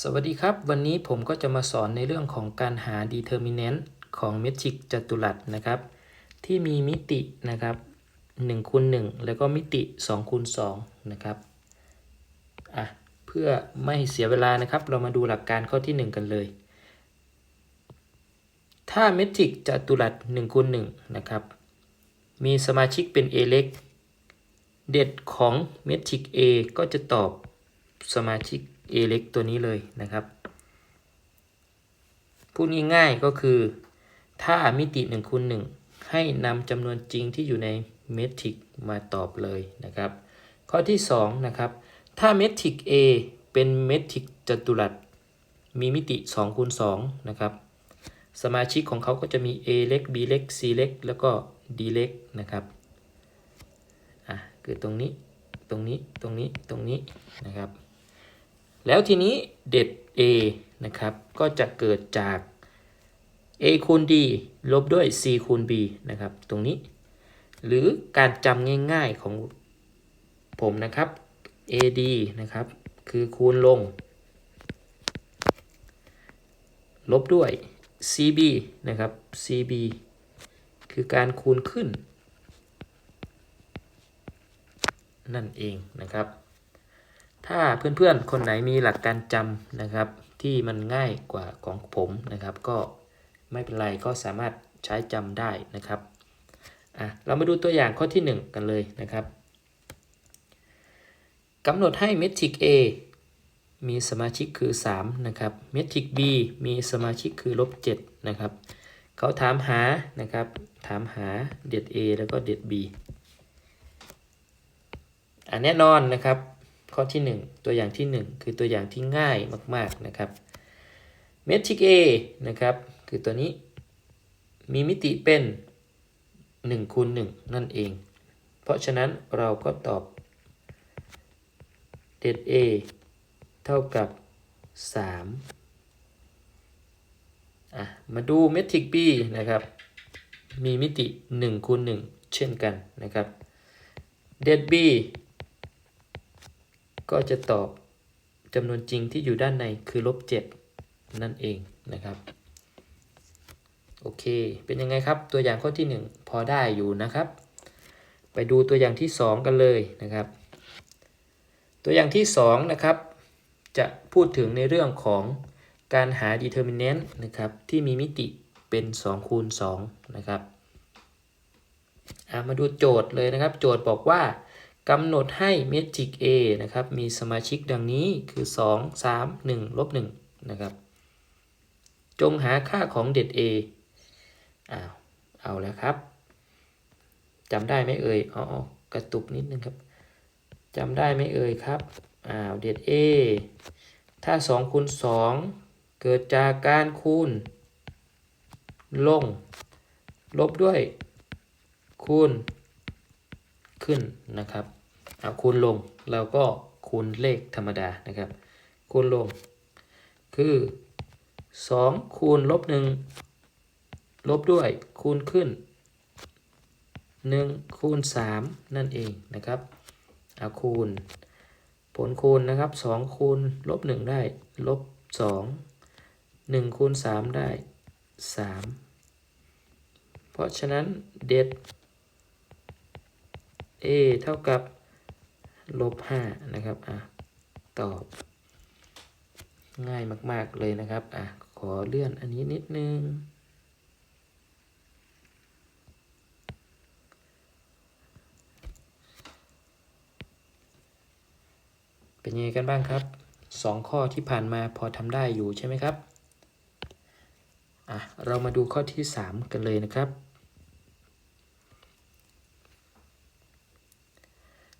สวัสดีครับ วันนี้ผมก็จะมาสอนในเรื่องของการหา determinant ของเมทริกจัตุรัสนะครับ ที่มีมิตินะครับ1คูณ1แล้วก็มิติ2คูณ2นะครับอะเพื่อไม่เสียเวลานะครับ เรามาดูหลักการข้อที่ 1 กันเลย ถ้าเมทริกจัตุรัส1คูณ1นะครับ มีสมาชิกเป็น a เล็ก เด็ดของเมทริก A ก็จะตอบสมาชิก A เล็กตัวนี้เลยนะครับ พูดง่ายๆก็คือ ถ้ามิติ1คูณ1ให้นำจำนวนจริงที่อยู่ในเมทริกมาตอบเลยนะครับ ข้อที่2นะครับ ถ้าเมทริก A เป็นเมทริกจัตุรัส มีมิติ2คูณ2นะครับ สมาชิกของเขาก็จะมี A เล็ก B เล็ก C เล็ก แล้วก็ D เล็กนะครับ อะ คือตรงนี้ ตรงนี้ ตรงนี้ ตรงนี้นะครับ แล้วทีนี้เด็ด A นะครับก็จะเกิดจาก A คูณ D ลบด้วย C คูณ B นะครับตรงนี้ หรือการจำง่ายๆของผมนะครับ AD นะครับคือคูณลง ลบด้วย CB นะครับ CB คือการคูณขึ้น นั่นเองนะครับ ถ้าเพื่อนๆ คนไหนมีหลักการจำนะครับ ที่มันง่ายกว่าของผมนะครับ ก็ไม่เป็นไรก็สามารถใช้จำได้นะครับอะเรามาดูตัวอย่างข้อที่ 1 กันเลยนะครับกำหนดให้เมทริก A มีสมาชิกคือ 3 นะครับ เมทริก B มีสมาชิกคือลบ7นะครับ เขาถามหานะครับ ถามหาเด็ด A แล้วก็เด็ด B อะแน่นอนนะครับ ข้อที่ 1 ตัวอย่างที่ 1 คือตัวอย่างที่ง่ายมาก ๆ นะครับเมทริก A นะครับ คือตัวนี้มีมิติเป็น1คูณ1นั่นเอง เพราะฉะนั้นเราก็ตอบเด็ด A เท่ากับ 3 อะ มาดูเมทริก B นะครับ มีมิติ1คูณ1เช่นกันนะครับ เด็ด B ก็จะตอบจำนวนจริงที่อยู่ด้านในคือลบ7นั่นเองนะครับโอเค เป็นยังไงครับ ตัวอย่างข้อที่ 1 พอได้อยู่นะครับ ไปดูตัวอย่างที่ 2 กันเลยนะครับ ตัวอย่างที่ 2 นะครับ จะพูดถึงในเรื่องของการหา determinant นะครับ ที่มีมิติเป็น2คูณ2นะครับ มาดูโจทย์เลยนะครับ โจทย์บอกว่า กำหนดให้เมทริก A นะครับ มีสมาชิกดังนี้คือ 2 3 1ลบ1นะครับ จงหาค่าของเด็ด A อ้าวเอาแล้วครับจำได้ไหมเอ่ยอ๋อกระตุกนิดนึงครับจำได้ไหมเอ่ยครับอ้าวเด็ด A ถ้า2คูณ2เกิดจากการคูณ ลง ลบด้วยคูณ ขึ้นนะครับเอาคูณลงเราก็คูณเลขธรรมดานะครับ คูณลง คือ 2 คูณลบ1ลบด้วยคูณขึ้น 1 คูณ 3 นั่นเองนะครับเอาคูณ ผลคูณนะครับ 2 คูณลบ1ได้ลบ 2 1 คูณ 3 ได้ 3 เพราะฉะนั้นเด็ด a เท่ากับลบห้านะครับอะตอบ ง่ายมาก ๆ เลยนะครับอะขอเลื่อนอันนี้นิดนึง เป็นยังไงกันบ้างครับสองข้อที่ผ่านมาพอทำได้อยู่ใช่ไหมครับอะเรามาดูข้อที่ 3 กันเลยนะครับ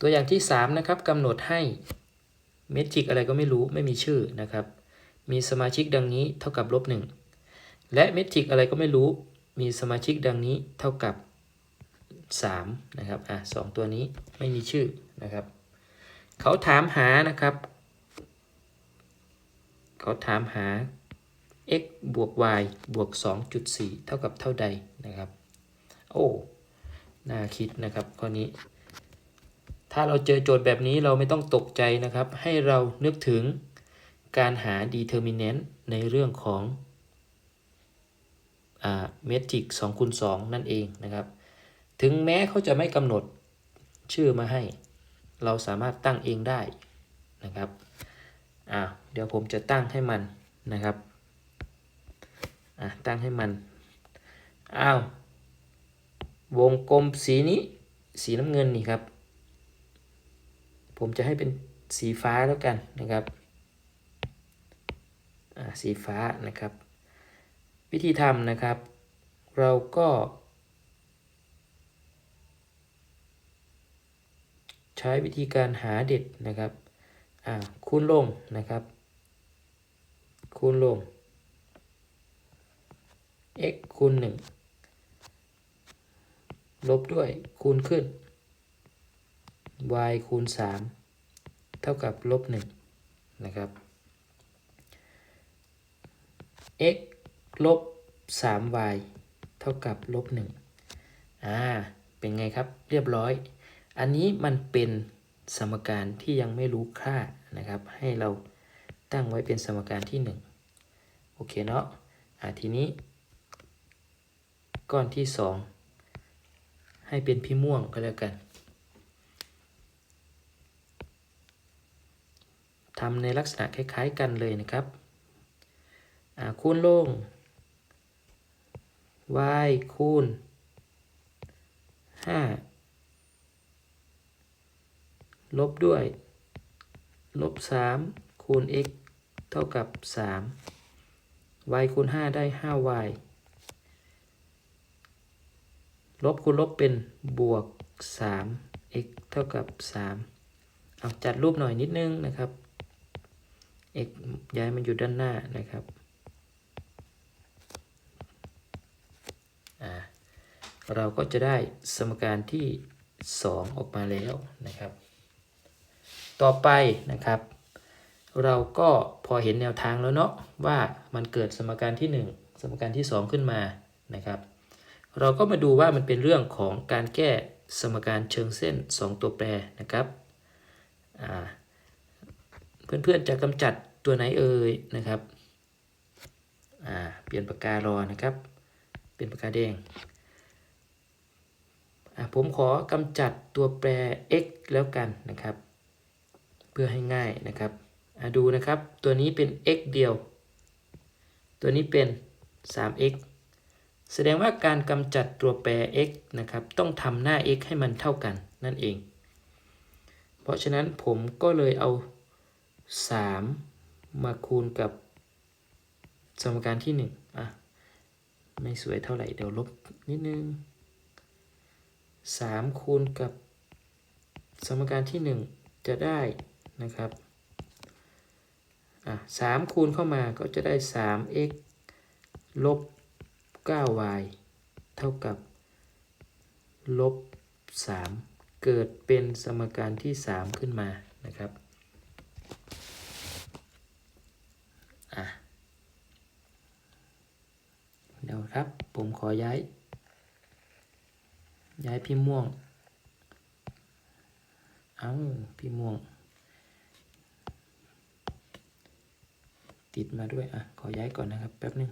ตัวอย่างที่ 3 นะครับกำหนดให้เมทริกอะไรก็ไม่รู้ไม่มีชื่อนะครับ มีสมาชิกดังนี้เท่ากับลบ1และเมทริกอะไรก็ไม่รู้ มีสมาชิกดังนี้เท่ากับ3นะครับอะสตัวนี้ไม่มีชื่อนะครับ เขาถามหานะครับ เขาถามหา x บวก y บวก 2.4 เท่ากับเท่าใดนะครับ โอ้ น่าคิดนะครับข้อนี้ ถ้าเราเจอโจทย์แบบนี้เราไม่ต้องตกใจนะครับ ให้เรานึกถึงการหา determinant ในเรื่องของเมทริก2คูณ2นั่นเองนะครับ ถึงแม้เขาจะไม่กำหนดชื่อมาให้ เราสามารถตั้งเองได้นะครับอ่าเดี๋ยวผมจะตั้งให้มันนะครับอะตั้งให้มันอ้าววงกลมสีนี้สีน้ำเงินนี่ครับ ผมจะให้เป็นสีฟ้าแล้วกันนะครับสีฟ้านะครับ วิธีทำนะครับ เราก็ ใช้วิธีการหาเด็ดนะครับคูณลงนะครับ คูณลง x คูณ 1 ลบด้วยคูณขึ้น y คูณ 3 เท่ากับลบ1นะครับ x ลบ 3y เท่ากับลบ1อ่า เป็นไงครับ เรียบร้อย อันนี้มันเป็นสมการที่ยังไม่รู้ค่านะครับ ให้เราตั้งไว้เป็นสมการที่ 1 โอเคเนาะอ่าทีนี้ ก้อนที่ 2 ให้เป็นพี่ม่วงก็แล้วกัน ทำในลักษณะคล้ายๆกันเลยนะครับคูณลง y คูณ 5 ลบด้วย ลบ 3 คูณ x เท่ากับ 3 y คูณ 5 ได้ 5y ลบคูณลบเป็นบวก 3 x เท่ากับ 3 เอาจัดรูปหน่อยนิดนึงนะครับ x ย้ายมันอยู่ด้านหน้านะครับเราก็จะได้สมการที่ 2 ออกมาแล้วนะครับ ต่อไปนะครับ เราก็พอเห็นแนวทางแล้วเนาะว่ามันเกิดสมการที่ 1 สมการที่ 2 ขึ้นมานะครับ เราก็มาดูว่ามันเป็นเรื่องของการแก้สมการเชิงเส้น 2 ตัวแปรนะครับเพื่อนๆจะกำจัด ตัวไหนเอ่ยนะครับเปลี่ยนปากการอนะครับ เป็นปากกาแดงผมขอกำจัดตัวแปร x แล้วกันนะครับ เพื่อให้ง่ายนะครับดูนะครับ ตัวนี้เป็น x เดียว ตัวนี้เป็น 3x แสดงว่าการกำจัดตัวแปร x นะครับ ต้องทำหน้า x ให้มันเท่ากันนั่นเอง เพราะฉะนั้นผมก็เลยเอา 3 มาคูณกับสมการที่1อะ ไม่สวยเท่าไหร่ เดี๋ยวลบนิดนึง 3 คูณกับสมการที่ 1 จะได้นะครับอะ3คูณเข้ามาก็จะได้ 3x ลบ 9y เท่ากับ ลบ 3 เกิดเป็นสมการที่ 3 ขึ้นมานะครับอะเดี๋ยวครับผม ขอย้าย ย้ายพี่ม่วง เอาพี่ม่วง ติดมาด้วยอะ ขอย้ายก่อนนะครับ แป๊บนึง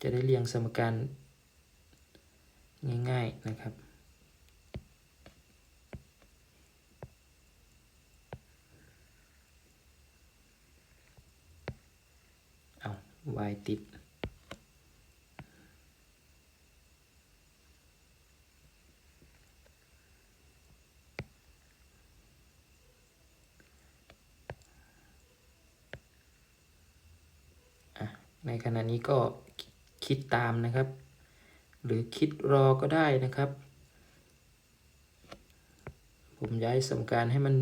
จะได้เรียงสมการง่ายๆนะครับ เอา y ติด ในขณะนี้ก็คิดตามนะครับ หรือคิดรอก็ได้นะครับ ผมย้ายสมการให้มัน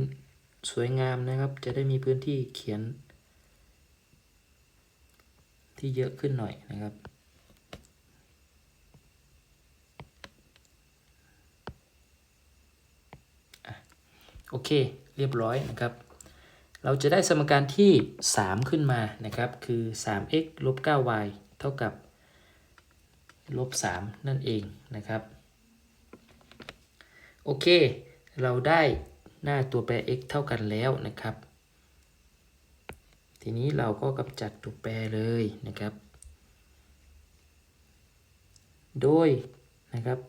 สวยงามนะครับ จะได้มีพื้นที่เขียน ที่เยอะขึ้นหน่อยนะครับ โอเคเรียบร้อยนะครับ เราจะได้สมการที่ 3 ขึ้นมานะครับ คือ 3x ลบ 9y เท่ากับลบ 3 นั่นเองนะครับ โอเค เราได้หน้าตัวแปร x เท่ากันแล้วนะครับ ทีนี้เราก็กำจัดตัวแปรเลยนะครับ โดยนะครับ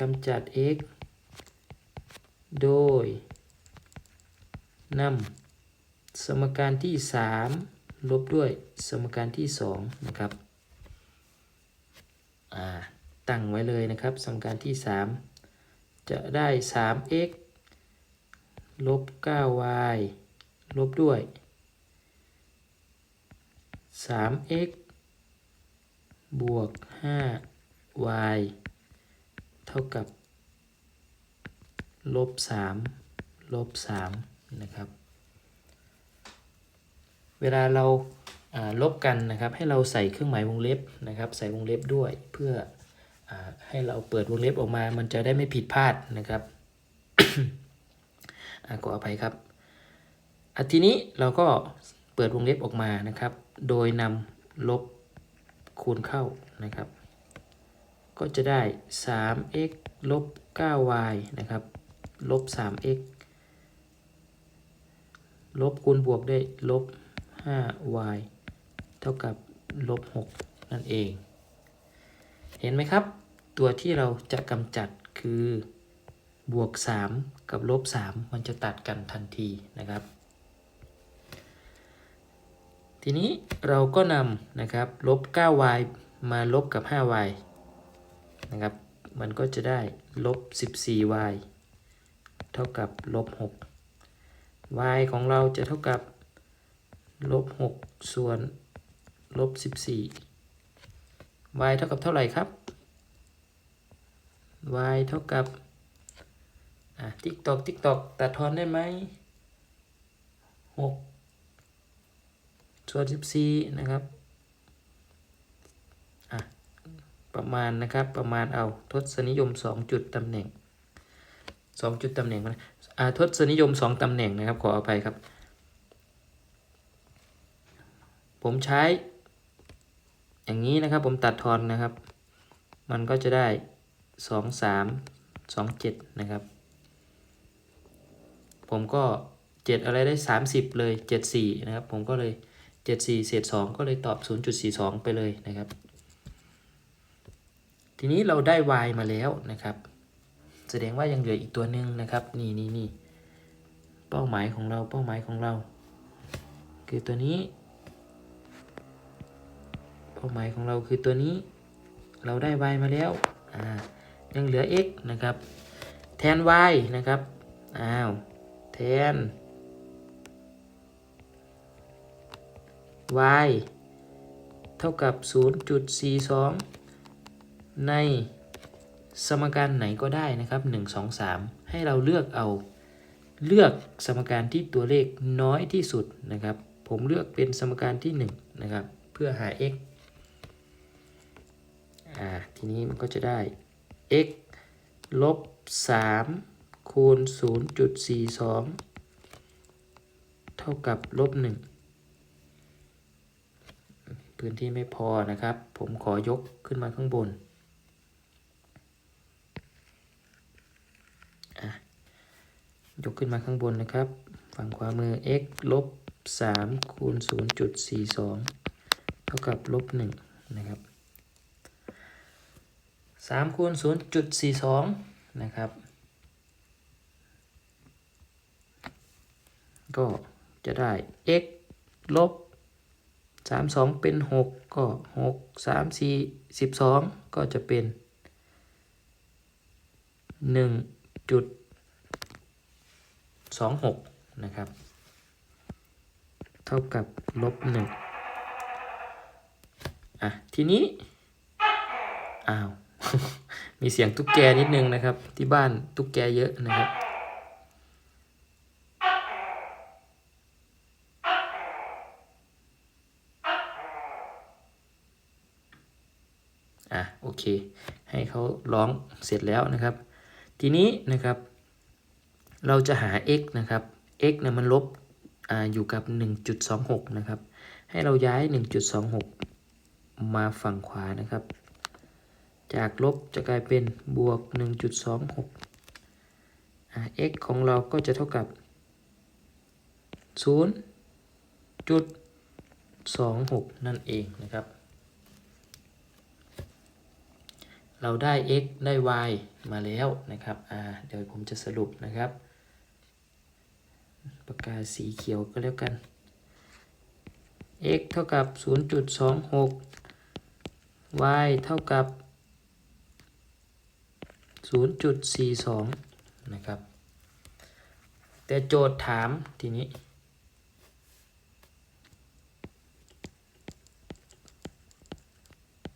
กำจัด x โดยนำสมการที่ 3 ลบด้วยสมการที่ 2 นะครับ ตั้งไว้เลยนะครับ สมการที่ 3 จะได้ 3x ลบ 9y ลบด้วย 3x บวก 5y เท่ากับ ลบ 3 ลบ 3 นะครับ เวลาเราาลบกันนะครับ ให้เราใส่เครื่องหมายวงเล็บนะครับ ใส่วงเล็บด้วยเพื่ออให้เราเปิดวงเล็บออกมา มันจะได้ไม่ผิดพลาดนะครับขออภัยครับอทีนี้เราก็เปิดวงเล็บออกมานะครับ โดยนำลบคูณเข้านะครับ ก็จะได้ 3x ลบ 9y นะครับลบ 3x ลบคูณบวกได้ลบ 5y เท่ากับลบ 6 นั่นเอง เห็นไหมครับ ตัวที่เราจะกำจัดคือบวก 3 กับลบ 3 มันจะตัดกันทันทีนะครับ ทีนี้เราก็นำนะครับลบ 9y มาลบกับ 5y นะครับ มันก็จะได้ลบ 14y เท่ากับลบ 6 y ของเราจะเท่ากับลบ 6 ส่วนลบ 14 y เท่ากับเท่าไหร่ครับ y เท่ากับอะติ๊กตอกติ๊กตอกตัดทอนได้ไหม6 ส่วน 14 นะครับประมาณนะครับประมาณเอาทศนิยม 2 จุดตำแหน่ง 2 จุดตำแหน่งนอ่าทศนิยม 2ตำแหน่งนะครับขออภัยครับ ผมใช้ อย่างนี้นะครับผมตัดทอนนะครับ มันก็จะได้ 2 3 2 7 นะครับ ผมก็ 7 อะไรได้ 30 เลย 74 นะครับ ผมก็เลย 74เศษ2ก็เลยตอบ 0.42 ไปเลยนะครับ ทีนี้เราได้ y มาแล้วนะครับ แสดงว่ายังเหลืออีกตัวหนึ่งนะครับ นี่นี่นี่เป้าหมายของเราเป้าหมายของเรา คือตัวนี้ เป้าหมายของเราคือตัวนี้ เราได้ y มาแล้วอ่ายังเหลือ x นะครับ แทน y นะครับอ้าวแทน y เท่ากับ 0.42 ในสมการไหนก็ได้นะครับ 1 2 3 ให้เราเลือกเอา เลือกสมการที่ตัวเลขน้อยที่สุดนะครับ ผมเลือกเป็นสมการที่ 1 นะครับ เพื่อหา x อ่า ทีนี้มันก็จะได้ x ลบ 3 คูณ 0.42 เท่ากับลบ 1 พื้นที่ไม่พอนะครับ ผมขอยกขึ้นมาข้างบนยกขึ้นมาข้างบนนะครับ ฝั่งขวามือ x ลบ3คูณ0.42 เท่ากับลบ1นะครับ3คูณ0.42 นะครับ ก็จะได้ x ลบ 3 2 เป็น 6 ก็ 6 3 4 12 ก็จะเป็น1จุดสองหกนะครับ เท่ากับลบหนึ่งอะ ทีนี้ อ้าว มีเสียงตุ๊กแกนิดนึงนะครับ ที่บ้านตุ๊กแกเยอะนะครับ อะ โอ เค ให้เขาร้องเสร็จแล้วนะครับ ทีนี้นะครับ เราจะหา x นะครับ x เนี่ยมันลบออยู่กับ 1.26 นะครับ ให้เราย้าย 1.26 มาฝั่งขวานะครับ จากลบจะกลายเป็นบวก 1.26อ่า x ของเราก็จะเท่ากับ0จุด26 นั่นเองนะครับ เราได้ x ได้ y มาแล้วนะครับอ่าเดี๋ยวผมจะสรุปนะครับปากกาสีเขียวก็แล้วกัน x เท่ากับ 0.26 y เท่ากับ 0.42 นะครับ แต่โจทย์ถามทีนี้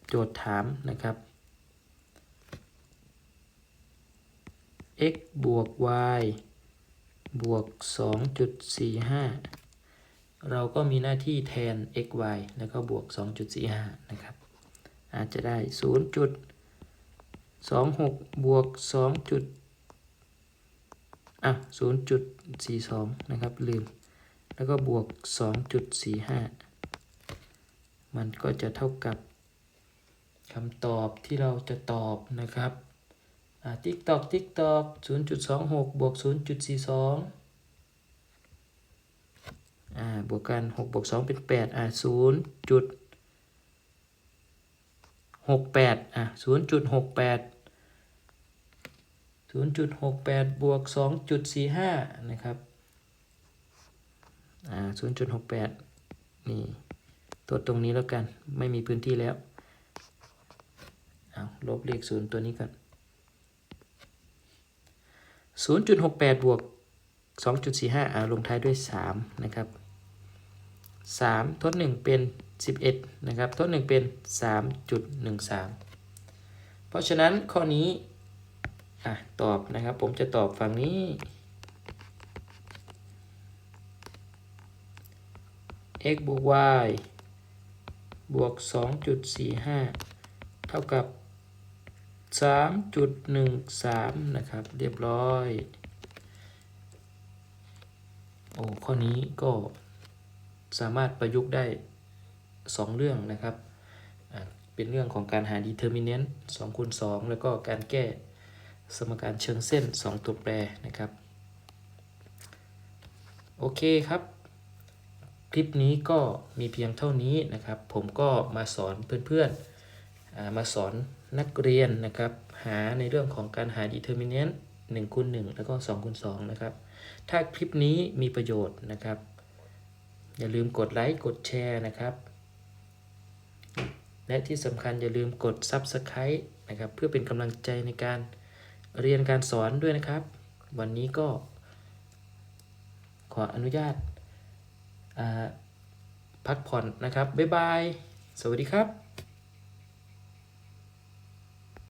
โจทย์ถามนะครับ x บวก y บวก 2.45 เราก็มีหน้าที่แทน x y แล้วก็บวก 2.45 นะครับ อาจจะได้ 0.26 บวก 2. จุดอะ0.42 นะครับ ลืม แล้วก็บวก 2.45 มันก็จะเท่ากับคำตอบที่เราจะตอบนะครับ ติ๊กตอกติ๊กตอก0.26บวก0.42อ่าบวกกัน6บวก2เป็น8อ่า0จุด68อะ0.68 0.68บวก2.45นะครับอ่า0.68นี่ตัวตรงนี้แล้วกันไม่มีพื้นที่แล้วเอาลบเลขศูนย์ตัวนี้ก่อน 0.68 บวก 2.45อ่าลงท้ายด้วย 3 นะครับ 3 ทด 1 เป็น 11 นะครับ ทด 1 เป็น 3.13 เพราะฉะนั้นข้อนี้อะตอบนะครับ ผมจะตอบฝั่งนี้ x บวก y บวก 2.45 เท่ากับ 3.13 นะครับ เรียบร้อย โอ้ข้อนี้ก็สามารถประยุกต์ได้ 2 เรื่องนะครับ เป็นเรื่องของการหา determinant 2คูณ2แล้วก็การแก้สมการเชิงเส้น 2 ตัวแปรนะครับ โอเคครับ คลิปนี้ก็มีเพียงเท่านี้นะครับ ผมก็มาสอนเพื่อนๆอ่ามาสอน นักเรียนนะครับ หาในเรื่องของการหา determinant 1คูณ1แล้วก็2คูณ2นะครับ ถ้าคลิปนี้มีประโยชน์นะครับ อย่าลืมกดไลค์กดแชร์นะครับ และที่สำคัญอย่าลืมกด Subscribe นะครับ เพื่อเป็นกำลังใจในการเรียนการสอนด้วยนะครับ วันนี้ก็ ขออนุญาตาพักผ่อนนะครับ บ๊ายบาย สวัสดีครับ